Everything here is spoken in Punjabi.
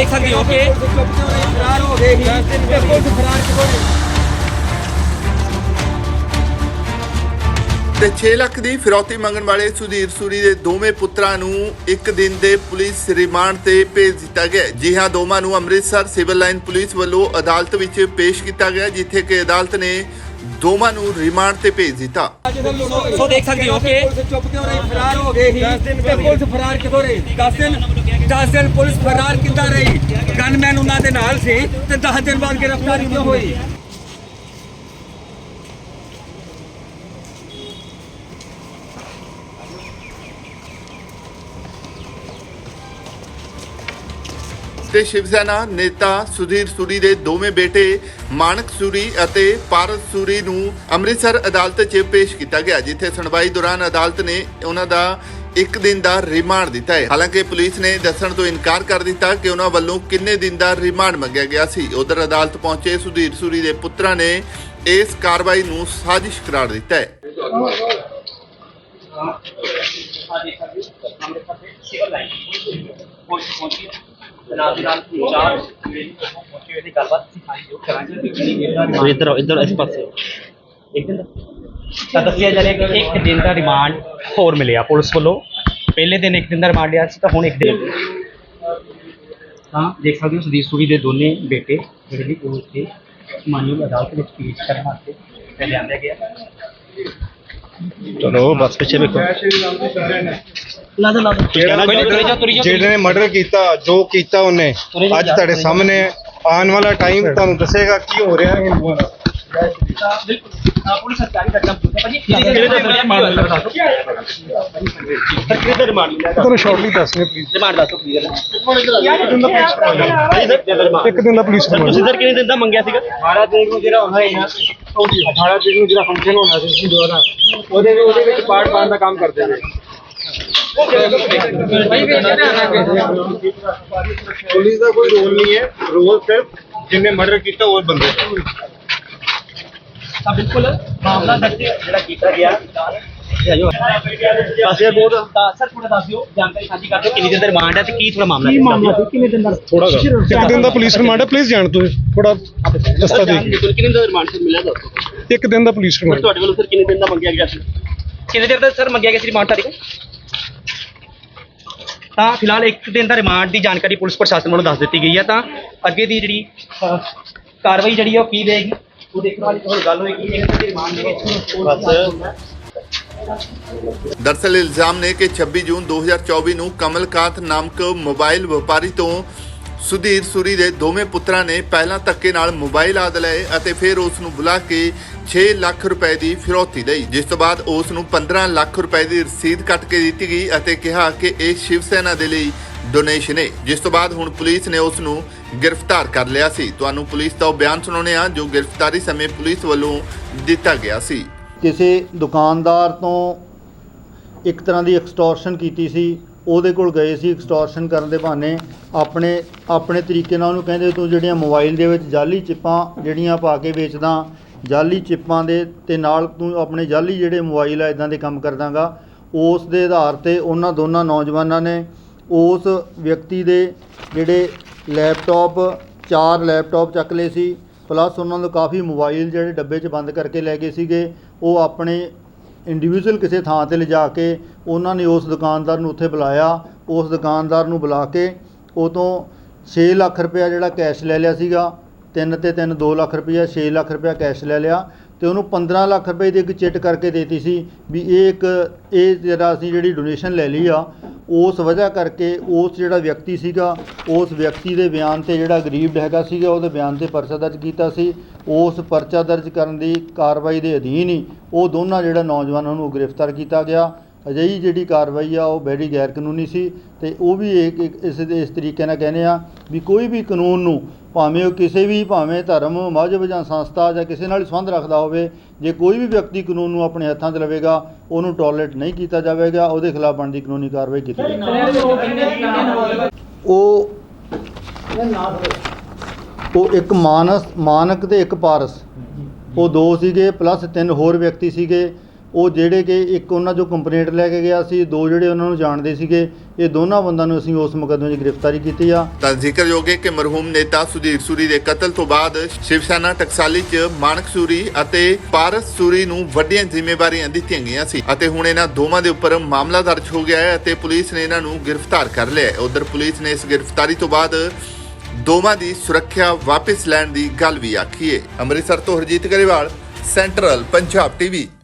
ਦੇਖ ਸਕਦੇ ਹੋ ਕਿ ਫਰਾਰ ਹੋ ਗਏ। ਸੀ ਤੇ ਪੁਲਿਸ ਫਰਾਰ ਕਿਉਂ ਨਹੀਂ ਤੇ 6 ਲੱਖ ਦੀ ਫਿਰੌਤੀ ਮੰਗਣ ਵਾਲੇ ਸੁਧੀਰ ਸੂਰੀ ਦੇ ਦੋਵੇਂ ਪੁੱਤਰਾਂ ਨੂੰ ਇੱਕ ਦਿਨ ਦੇ ਪੁਲਿਸ ਰਿਮਾਂਡ ਤੇ ਭੇਜ ਦਿੱਤਾ ਗਿਆ ਹੈ। ਜੀ ਹਾਂ ਦੋਵਾਂ ਨੂੰ ਅੰਮ੍ਰਿਤਸਰ ਸਿਵਲ ਲਾਈਨ ਪੁਲਿਸ ਵੱਲੋਂ ਅਦਾਲਤ ਵਿੱਚ ਪੇਸ਼ ਕੀਤਾ ਗਿਆ ਜਿੱਥੇ ਕਿ ਅਦਾਲਤ ਨੇ ਦੋਵਾਂ ਨੂੰ ਰਿਮਾਂਡ ਤੇ ਭੇਜ ਦਿੱਤਾ। ਸੋ ਦੇਖ ਸਕਦੇ ਹੋ ਕਿ ਪੁਲਿਸ ਚੁੱਪ ਕਿਉਂ ਰਹੀ ਫਰਾਰ ਹੋ ਗਏ ਸੀ ਤੇ ਪੁਲਿਸ ਫਰਾਰ ਕਿਉਂ ਰਹੀ? 10 ਦਿਨ 10 ਦਿਨ ਪੁਲਿਸ ਫਰਾਰ ਕਿੱਦਾਂ ਰਹੀ। ਗਨਮੈਨ ਉਹਨਾਂ ਦੇ ਨਾਲ ਸੀ ਤੇ 10 ਦਿਨ ਬਾਅਦ ਗ੍ਰਿਫਤਾਰੀ ਕਿਉਂ ਹੋਈ। ਤੇ ਸ਼ਿਵ ਸੈਨਾ ਨੇਤਾ ਸੁਧੀਰ ਸੂਰੀ ਦੇ ਦੋਵੇਂ ਬੇਟੇ ਮਾਨਕ ਸੂਰੀ ਅਤੇ ਪਾਰਸ ਸੂਰੀ ਨੂੰ ਅੰਮ੍ਰਿਤਸਰ ਅਦਾਲਤ 'ਚ ਪੇਸ਼ ਕੀਤਾ ਗਿਆ, ਜਿੱਥੇ ਸੁਣਵਾਈ ਦੌਰਾਨ ਅਦਾਲਤ ਨੇ ਉਹਨਾਂ ਦਾ ਇੱਕ ਦਿਨ ਦਾ ਰਿਮਾਂਡ ਦਿੱਤਾ ਹੈ। ਹਾਲਾਂਕਿ ਪੁਲਿਸ ਨੇ ਦੱਸਣ ਤੋਂ ਇਨਕਾਰ ਕਰ ਦਿੱਤਾ ਕਿ ਉਹਨਾਂ ਵੱਲੋਂ ਕਿੰਨੇ ਦਿਨ ਦਾ ਰਿਮਾਂਡ ਮੰਗਿਆ ਗਿਆ ਸੀ। ਉਧਰ ਅਦਾਲਤ ਪਹੁੰਚੇ ਸੁਧੀਰ ਸੂਰੀ ਦੇ ਪੁੱਤਰਾਂ ਨੇ ਇਸ ਕਾਰਵਾਈ ਨੂੰ ਸਾਜ਼ਿਸ਼ ਕਰਾਰ ਦਿੱਤਾ ਹੈ। ਇੱਧਰ ਇੱਧਰ ਇਸ ਪਾਸੇ ਇੱਕ ਦਿਨ ਤਾਂ ਦੱਸਿਆ ਜਾ ਰਿਹਾ ਕਿ ਇੱਕ ਦਿਨ ਦਾ ਰਿਮਾਂਡ ਹੋਰ ਮਿਲਿਆ ਪੁਲਿਸ ਵੱਲੋਂ। ਪਹਿਲੇ ਦਿਨ ਇੱਕ ਦਿਨ ਦਾ ਰਿਮਾਂਡ ਲਿਆ ਸੀ ਤਾਂ ਹੁਣ ਇੱਕ ਦਿਨ। ਤਾਂ ਦੇਖ ਸਕਦੇ ਹੋ ਸੁਦੀਪ ਸੂਰੀ ਦੇ ਦੋਨੇ ਬੇਟੇ ਜਿਹੜੇ ਵੀ ਉਹ ਇੱਥੇ ਮਾਨਯੋਗ ਅਦਾਲਤ ਵਿੱਚ ਪੇਸ਼ ਕਰਨ ਵਾਸਤੇ ਲਿਆਂਦੇ ਗਿਆ ਚਲੋ ਬਸ ਪਿੱਛੇ ਵੇਖੋ। ਲਾ ਦੋ ਲਾ ਦੋ ਜਿਹੜੇ ਨੇ ਮਰਡਰ ਕੀਤਾ ਜੋ ਕੀਤਾ ਉਹਨੇ। ਅੱਜ ਤੁਹਾਡੇ ਸਾਹਮਣੇ। ਆਉਣ ਵਾਲਾ ਟਾਈਮ ਤੁਹਾਨੂੰ ਦੱਸੇਗਾ ਕੀ ਹੋ ਰਿਹਾ ਹੈ। ਹਿੰਦੂਆਂ ਪੁਲਿਸ ਸਰਕਾਰੀ ਭਾਜੀ ਦੇ ਰਿਮਾਂਡ ਦੱਸੋ ਕਿਹਦੇ ਦੇ ਰਿਮਾਂਡ ਲਿਆ ਤੁਹਾਨੂੰ ਸ਼ਾਰਟਲੀ ਦੱਸਨੇ ਪਲੀਜ਼ ਰਿਮਾਂਡ ਦੱਸੋ ਪਲੀਜ਼ ਇੱਕ ਦਿਨ ਦਾ ਪੁਲਿਸ ਤੁਸੀਂ ਸਰ ਕਿੰਨੇ ਦਿਨ ਦਾ ਮੰਗਿਆ ਸੀਗਾ? 18 ਤਰੀਕ ਨੂੰ ਜਿਹੜਾ ਹੋਣਾ ਹੈ ਨਾ 18 ਤਰੀਕ ਨੂੰ ਜਿਹੜਾ ਫੰਕਸ਼ਨ ਹੋਣਾ ਸੀ ਹਿੰਦੂਆਂ ਦਾ ਉਹਦੇ ਵਿੱਚ ਉਹਦੇ ਵਿੱਚ ਪਾਠ ਪਾਣ ਦਾ ਕੰਮ ਕਰਦੇ ਨੇ ਪੁਲਿਸ ਦਾ ਕੋਈ ਰੋਲ ਨਹੀਂ ਹੈ। ਰੋਲ ਸਿਰਫ ਜਿੰਨੇ ਮਰਡਰ ਕੀਤਾ ਉਹ ਬੰਦੇ। ਦਾ ਤਾਂ ਬਿਲਕੁਲ ਮਾਮਲਾ ਦਰਜ ਜਿਹੜਾ ਕੀਤਾ ਗਿਆ। ਪਾਸੇ ਬਹੁਤ। ਤਾਂ ਸਰ ਥੋੜਾ ਦੱਸ ਦਿਓ ਜਾਣਕਾਰੀ ਸਾਂਝੀ ਕਰ ਦਿਓ ਕਿੰਨੀ ਦਿਨ ਦਾ ਰਿਮਾਂਡ ਹੈ ਤੇ ਕੀ ਥੋੜਾ ਮਾਮਲਾ ਕੀ ਮਾਮਲਾ ਸੀ? ਕਿੰਨੇ ਦਿਨ ਦਾ ਥੋੜਾ ਇੱਕ ਦਿਨ ਦਾ ਪੁਲਿਸ ਰਿਮਾਂਡ ਹੈ ਪਲੀਜ਼ ਜਾਣ ਤੋਂ ਥੋੜਾ ਰਸਤਾ ਦੇ ਕਿੰਨੇ ਦਿਨ ਦਾ ਰਿਮਾਂਡ ਸਰ ਮਿਲਿਆ ਦੱਸੋ। ਇੱਕ ਦਿਨ ਦਾ ਪੁਲਿਸ ਰਿਮਾਂਡ ਤੁਹਾਡੇ ਵੱਲੋਂ ਸਰ ਕਿੰਨੇ ਦਿਨ ਦਾ ਮੰਗਿਆ ਗਿਆ ਸੀ? ਕਿੰਨੇ ਦਿਨ ਦਾ ਸਰ ਮੰਗਿਆ ਗਿਆ ਸੀ ਰਿਮਾਂਡ ਤੁਹਾਡੇ ਕੋਲ? ਤਾਂ ਫਿਲਹਾਲ ਇੱਕ ਦਿਨ ਦਾ ਰਿਮਾਂਡ ਦੀ ਜਾਣਕਾਰੀ ਪੁਲਿਸ ਪ੍ਰਸ਼ਾਸਨ ਵੱਲੋਂ ਦੱਸ ਦਿੱਤੀ ਗਈ ਹੈ ਤਾਂ ਅੱਗੇ ਦੀ ਜਿਹੜੀ ਕਾਰਵਾਈ ਜਿਹੜੀ ਹੈ ਉਹ ਕੀ ਰਹੇਗੀ? ਉਹ ਦੇਖਣ ਵਾਲੀ ਹੋਰ ਗੱਲ ਹੋਏਗੀ ਇੱਕ ਦਿਨ ਦੀ ਰਿਮਾਂਡ ਦੇ ਵਿੱਚ ਬਸ। ਦਰਸਲ ਇਲਜ਼ਾਮ ਨੇ ਕਿ 26 ਜੂਨ 2024 ਨੂੰ ਕਮਲਕਾਂਤ ਨਾਮਕ ਮੋਬਾਈਲ ਵਪਾਰੀ ਤੋਂ ਸੁਧੀਰ ਸੂਰੀ ਦੇ ਦੋਵੇਂ ਪੁੱਤਰਾਂ ਨੇ ਪਹਿਲਾਂ ਧੱਕੇ ਨਾਲ ਮੋਬਾਈਲ ਆਦ ਲਏ ਅਤੇ ਫਿਰ ਉਸ ਨੂੰ ਬੁਲਾ ਕੇ 6 ਲੱਖ ਰੁਪਏ ਦੀ ਫਿਰੌਤੀ ਲਈ ਜਿਸ ਤੋਂ ਬਾਅਦ ਉਸ ਨੂੰ 15 ਲੱਖ ਰੁਪਏ ਦੀ ਰਸੀਦ ਕੱਟ ਕੇ ਦਿੱਤੀ ਗਈ ਅਤੇ ਕਿਹਾ ਕਿ ਇਹ ਸ਼ਿਵ ਸੈਨਾ ਦੇ ਲਈ ਡੋਨੇਸ਼ਨ ਹੈ ਜਿਸ ਤੋਂ ਬਾਅਦ ਹੁਣ ਪੁਲਿਸ ਨੇ ਉਸ ਨੂੰ ਗ੍ਰਿਫਤਾਰ ਕਰ ਲਿਆ ਸੀ। ਤੁਹਾਨੂੰ ਪੁਲਿਸ ਦਾ ਉਹ ਬਿਆਨ ਸੁਣਾਉਣੇ ਆ ਜੋ ਗ੍ਰਿਫਤਾਰੀ ਸਮੇਂ ਪੁਲਿਸ ਵੱਲੋਂ ਦਿੱਤਾ ਗਿਆ ਸੀ। ਕਿਸੇ ਦੁਕਾਨਦਾਰ ਤੋਂ ਇੱਕ ਤਰ੍ਹਾਂ ਦੀ ਐਕਸਟੋਰਸ਼ਨ ਕੀਤੀ ਸੀ, ਉਹਦੇ ਕੋਲ ਗਏ ਸੀ ਐਕਸਟੋਰਸ਼ਨ ਕਰਨ ਦੇ ਬਹਾਨੇ। ਆਪਣੇ ਆਪਣੇ ਤਰੀਕੇ ਨਾਲ ਉਹਨੂੰ ਕਹਿੰਦੇ, ਤੂੰ ਜਿਹੜੀਆਂ ਮੋਬਾਈਲ ਦੇ ਵਿੱਚ ਜਾਲੀ ਚਿੱਪਾਂ ਜਿਹੜੀਆਂ ਪਾ ਕੇ ਵੇਚਦਾ, ਜਾਲੀ ਚਿੱਪਾਂ ਦੇ ਤੇ ਨਾਲ ਤੂੰ ਆਪਣੇ ਜਾਲੀ ਜਿਹੜੇ ਮੋਬਾਈਲ ਆ ਇਦਾਂ ਦੇ ਕੰਮ ਕਰਦਾਗਾ। ਉਸ ਦੇ ਆਧਾਰ ਤੇ ਉਹਨਾਂ ਦੋਨਾਂ ਨੌਜਵਾਨਾਂ ਨੇ ਉਸ ਵਿਅਕਤੀ ਦੇ ਜਿਹੜੇ ਲੈਪਟਾਪ, ਚਾਰ ਲੈਪਟਾਪ ਚੱਕ ਲਏ ਸੀ ਪਲੱਸ ਉਹਨਾਂ ਨੂੰ ਕਾਫੀ ਮੋਬਾਈਲ ਜਿਹੜੇ ਡੱਬੇ 'ਚ ਬੰਦ ਕਰਕੇ ਲੈ ਗਏ ਸੀਗੇ, ਉਹ ਆਪਣੇ ਇੰਡੀਵਿਜੂਅਲ ਕਿਸੇ ਥਾਂ ਤੇ ਲਿਜਾ ਕੇ ਉਹਨਾਂ ਨੇ ਉਸ ਦੁਕਾਨਦਾਰ ਨੂੰ ਉੱਥੇ ਬੁਲਾਇਆ, ਉਸ ਦੁਕਾਨਦਾਰ ਨੂੰ ਬੁਲਾ ਕੇ ਉਹ ਤੋਂ 6 ਲੱਖ ਰੁਪਇਆ ਜਿਹੜਾ ਕੈਸ਼ ਲੈ ਲਿਆ ਸੀਗਾ, ਤਿੰਨ ਤੇ ਤਿੰਨ 2 ਲੱਖ ਰੁਪਇਆ 6 ਲੱਖ ਰੁਪਇਆ ਕੈਸ਼ ਲੈ ਲਿਆ ਤੇ ਉਹਨੂੰ 15 ਲੱਖ ਰੁਪਏ ਦੀ ਇੱਕ ਚਿੱਟ ਕਰਕੇ ਦੇਤੀ ਸੀ ਵੀ ਇਹ ਇੱਕ, ਇਹ ਜਿਹੜਾ ਅਸੀਂ ਜਿਹੜੀ ਡੋਨੇਸ਼ਨ ਲੈ ਲਈ ਆ ਉਸ ਵਜ੍ਹਾ ਕਰਕੇ ਉਸ ਜਿਹੜਾ ਵਿਅਕਤੀ ਸੀਗਾ, ਉਸ ਵਿਅਕਤੀ ਦੇ ਬਿਆਨ ਤੇ ਜਿਹੜਾ ਗਰੀਬ ਹੈਗਾ ਸੀਗਾ, ਉਹਦੇ ਬਿਆਨ ਤੇ ਪਰਚਾ ਦਰਜ ਕੀਤਾ ਸੀ। ਉਸ ਪਰਚਾ ਦਰਜ ਕਰਨ ਦੀ ਕਾਰਵਾਈ ਦੇ ਅਧੀਨ ਹੀ ਉਹ ਦੋਨਾਂ ਜਿਹੜਾ ਨੌਜਵਾਨਾਂ ਨੂੰ ਗ੍ਰਿਫਤਾਰ ਕੀਤਾ ਗਿਆ। ਅਜਿਹੀ ਜਿਹੜੀ ਕਾਰਵਾਈ ਆ ਉਹ ਬੜੀ ਗੈਰ ਕਾਨੂੰਨੀ ਸੀ ਤੇ ਉਹ ਵੀ ਇੱਕ ਇਸ ਦੇ ਇਸ ਤਰੀਕੇ ਨਾਲ ਕਹਿੰਦੇ ਆ ਵੀ ਕੋਈ ਵੀ ਕਾਨੂੰਨ ਨੂੰ ਭਾਵੇਂ ਉਹ ਕਿਸੇ ਵੀ ਭਾਵੇਂ ਧਰਮ ਮਜ਼ਹਬ ਜਾਂ ਸੰਸਥਾ ਜਾਂ ਕਿਸੇ ਨਾਲ ਸੰਬੰਧ ਰੱਖਦਾ ਹੋਵੇ ਜੇ ਕੋਈ ਵੀ ਵਿਅਕਤੀ ਕਾਨੂੰਨ ਨੂੰ ਆਪਣੇ ਹੱਥਾਂ 'ਚ ਲਵੇਗਾ ਉਹਨੂੰ ਟੋਲਰੇਟ ਨਹੀਂ ਕੀਤਾ ਜਾਵੇਗਾ ਉਹਦੇ ਖਿਲਾਫ ਬਣਦੀ ਕਾਨੂੰਨੀ ਕਾਰਵਾਈ ਕੀਤੀ ਜਾਵੇਗੀ। ਉਹ ਉਹ ਇੱਕ ਮਾਨਸ ਮਾਨਕ ਤੇ ਇੱਕ ਪਾਰਸ। ਉਹ ਦੋ ਸੀਗੇ ਪਲੱਸ ਤਿੰਨ ਹੋਰ ਵਿਅਕਤੀ ਸੀਗੇ। ਉਹ ਜਿਹੜੇ ਕਿ ਇੱਕ ਉਹਨਾਂ ਜੋ ਕੰਪਲੇਂਟ ਲੈ ਕੇ ਗਿਆ ਸੀ, ਦੋ ਜਿਹੜੇ ਉਹਨਾਂ ਨੂੰ ਜਾਣਦੇ ਸੀਗੇ, ਇਹ ਦੋਨਾਂ ਬੰਦਿਆਂ ਨੂੰ ਅਸੀਂ ਉਸ ਮੁਕੱਦਮੇ 'ਚ ਗ੍ਰਿਫਤਾਰੀ ਕੀਤੀ ਆ। ਤਾਂ ਜ਼ਿਕਰਯੋਗ ਹੈ ਕਿ ਮਰਹੂਮ ਨੇਤਾ ਸੁਧੀਰ ਸੂਰੀ ਦੇ ਕਤਲ ਤੋਂ ਬਾਅਦ ਸ਼ਿਵ ਸੈਨਾ ਟਕਸਾਲੀ 'ਚ ਮਾਨਕ ਸੂਰੀ ਅਤੇ ਪਾਰਸ ਸੂਰੀ ਨੂੰ ਵੱਡੀਆਂ ਜ਼ਿੰਮੇਵਾਰੀਆਂ ਦਿੱਤੀਆਂ ਗਈਆਂ ਸੀ ਅਤੇ ਹੁਣ ਇਹਨਾਂ ਦੋਵਾਂ ਦੇ ਉੱਪਰ ਮਾਮਲਾ ਦਰਜ ਹੋ ਗਿਆ ਹੈ ਅਤੇ ਪੁਲਿਸ ਨੇ ਇਹਨਾਂ ਨੂੰ ਗ੍ਰਿਫਤਾਰ ਕਰ ਲਿਆ ਹੈ। ਉਧਰ ਪੁਲਿਸ ਨੇ ਇਸ ਗ੍ਰਿਫਤਾਰੀ ਤੋਂ ਬਾਅਦ ਦੋਵਾਂ ਦੀ ਸੁਰੱਖਿਆ ਵਾਪਸ ਲੈਣ ਦੀ ਗੱਲ ਵੀ ਆਖੀ ਹੈ। ਅੰਮ੍ਰਿਤਸਰ ਤੋਂ ਹਰਜੀਤ ਗਰੇਵਾਲ, ਸੈਂਟਰਲ ਪੰਜਾਬ ਟੀਵੀ।